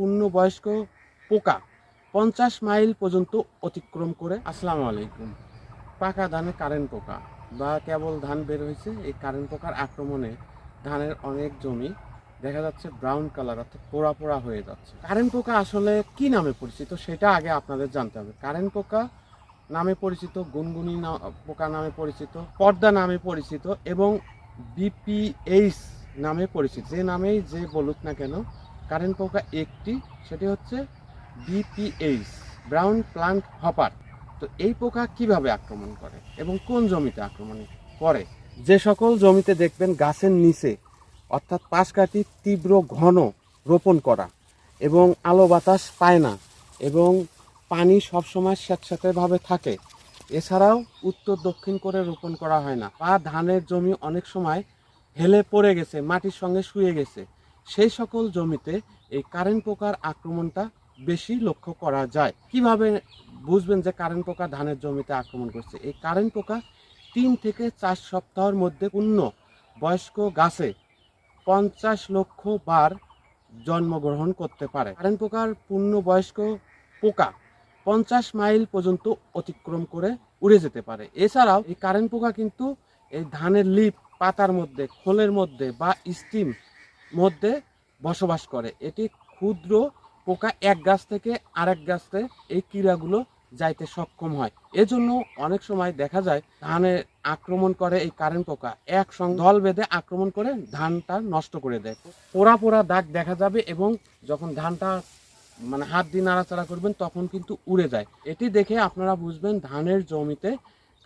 পূর্ণবয়স্ক পোকা পঞ্চাশ মাইল পর্যন্ত অতিক্রম করে। আসসালামু আলাইকুম। পাকা ধানে কারেন্ট পোকা বা কেবল ধান বের হয়েছে, এই কারেন্ট পোকার আক্রমণে ধানের অনেক জমি দেখা যাচ্ছে ব্রাউন কালার অর্থাৎ পোড়া পোড়া হয়ে যাচ্ছে। কারেন্ট পোকা আসলে কি নামে পরিচিত সেটা আগে আপনাদের জানতে হবে। কারেন্ট পোকা নামে পরিচিত, গুনগুনি পোকা নামে পরিচিত, পর্দা নামে পরিচিত এবং বিপিএইচ নামে পরিচিত। যে নামেই যে বলুক না কেন কারেন্ট পোকা একটি, সেটি হচ্ছে বিপিএইচ ব্রাউন প্লান্ট হপার। তো এই পোকা কীভাবে আক্রমণ করে এবং কোন জমিতে আক্রমণ করে? যে সকল জমিতে দেখবেন গাছের নিচে, অর্থাৎ পাশ কাটি তীব্র ঘন রোপণ করা এবং আলো বাতাস পায় না এবং পানি সবসময় স্যাঁতস্যাঁতেভাবে থাকে। এছাড়াও উত্তর দক্ষিণ করে রোপণ করা হয় না। বা ধানের জমি অনেক সময় হেলে পড়ে গেছে, মাটির সঙ্গে শুয়ে গেছে। সেই সকল জমিতে এই কারেন্ট পোকার আক্রমণটা বেশি লক্ষ্য করা যায়। কীভাবে বুঝবেন যে কারেন্ট পোকা ধানের জমিতে আক্রমণ করছে? এই কারেন্ট পোকা তিন থেকে চার সপ্তাহের মধ্যে পূর্ণ। বয়স্ক গাছে পঞ্চাশ লক্ষ বার জন্মগ্রহণ করতে পারে। কারেন্ট পোকার পূর্ণবয়স্ক পোকা পঞ্চাশ মাইল পর্যন্ত অতিক্রম করে উড়ে যেতে পারে। এছাড়াও এই কারেন্ট পোকা কিন্তু এই ধানের লিপ, পাতার মধ্যে, খোলের মধ্যে বা স্টিম মধ্যে বসবাস করে। এটি ক্ষুদ্র পোকা এক গাছ থেকে আরেক গাছে এই কীড়াগুলো যাইতে সক্ষম হয়। এজন্য অনেক সময় দেখা যায় ধানে আক্রমণ করে এই কারেন্ট পোকা। একসঙ্গে দল বেঁধে আক্রমণ করে ধানটা নষ্ট করে দেয়। পোড়া পোড়া দাগ দেখা যাবে এবং যখন ধানটা মানে হাত দিয়ে নাড়াচাড়া করবেন তখন কিন্তু উড়ে যায়। এটি দেখে আপনারা বুঝবেন ধানের জমিতে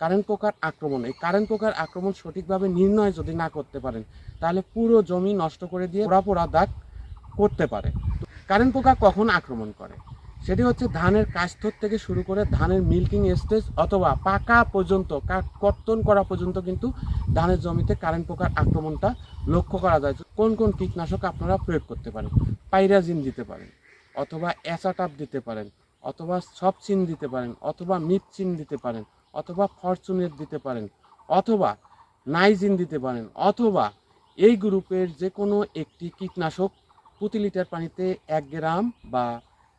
কারেন্ট পোকার আক্রমণ, এই কারেন্ট পোকার আক্রমণ সঠিকভাবে নির্ণয় যদি না করতে পারেন, তাহলে পুরো জমি নষ্ট করে দিয়ে পোড়া পোড়া দাগ করতে পারে। কারেন্ট পোকা কখন আক্রমণ করে? সেটি হচ্ছে ধানের কাস্তর থেকে শুরু করে ধানের মিল্কিং স্টেজ অথবা পাকা পর্যন্ত কর্তন করা পর্যন্ত কিন্তু ধানের জমিতে কারেন্ট পোকার আক্রমণটা লক্ষ্য করা যায়। কোন কোন কীটনাশক আপনারা প্রয়োগ করতে পারেন? পাইরাজিন দিতে পারেন, অথবা অ্যাসাটাপ দিতে পারেন, অথবা সবচিন দিতে পারেন, অথবা মিপচিন দিতে পারেন অথবা ফরচুনেট দিতে পারেন, অথবা নাইজিন দিতে পারেন, অথবা এই গ্রুপের যে কোনো একটি কীটনাশক প্রতি লিটার পানিতে এক গ্রাম বা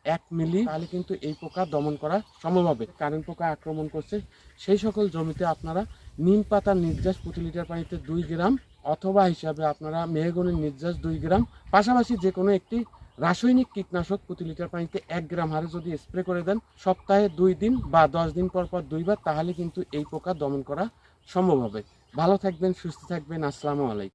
এক মিলি, তাহলে কিন্তু এই পোকা দমন করা সম্ভব হবে। কারেন্ট পোকা আক্রমণ করছে, সেই সকল জমিতে আপনারা নিম পাতার নির্যাস প্রতি লিটার পানিতে দুই গ্রাম, অথবা হিসাবে আপনারা মেহগনির নির্যাস দুই গ্রাম, পাশাপাশি যে কোনো একটি রাসায়নিক কীটনাশক প্রতি লিটার পানিতে এক গ্রাম হারে যদি স্প্রে করে দেন, সপ্তাহে দুই দিন বা দশ দিন পর পর দুইবার, তাহলে কিন্তু এই পোকা দমন করা সম্ভব হবে। ভালো থাকবেন, সুস্থ থাকবেন, আসসালামু আলাইকুম।